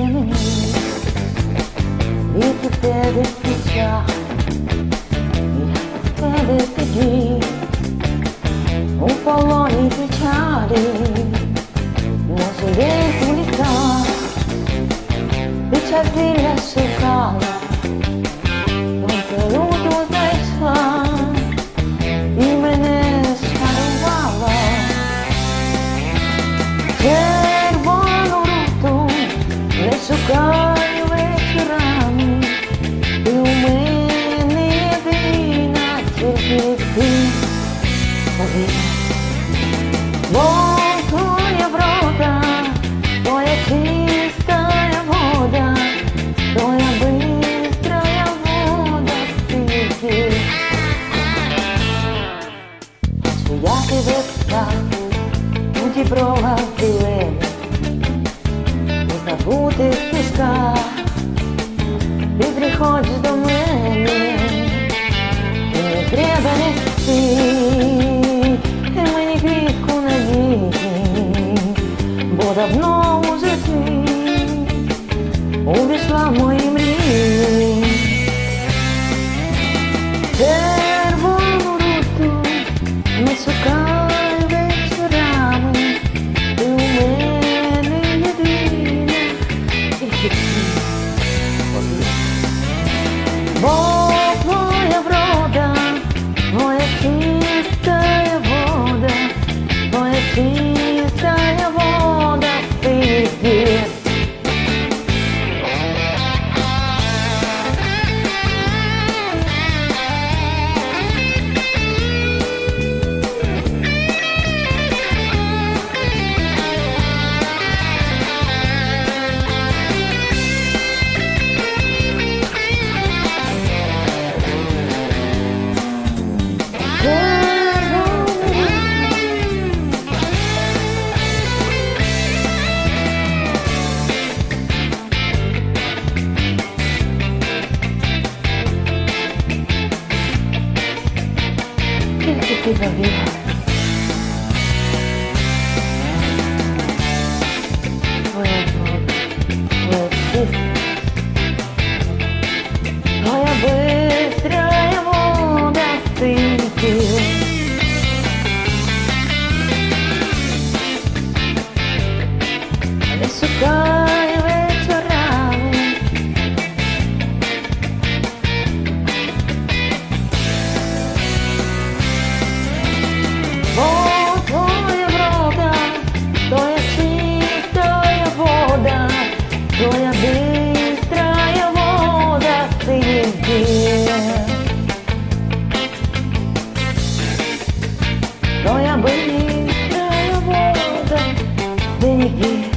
Признайся мені, від у тебе свіча, я в тебе у полоні печалі, може десь у лісах, під шукала, Сонце знайшла, і мене шарувала. Руту не шукай вечорами, ти у мене єдина, тільки ти повір. Бо твоя врода, вода, твоя быстрая вода стільки. Що я тебе птаху у діброва зелені, приходиш до Тільки ти забігла. Твоя вода, твоя You.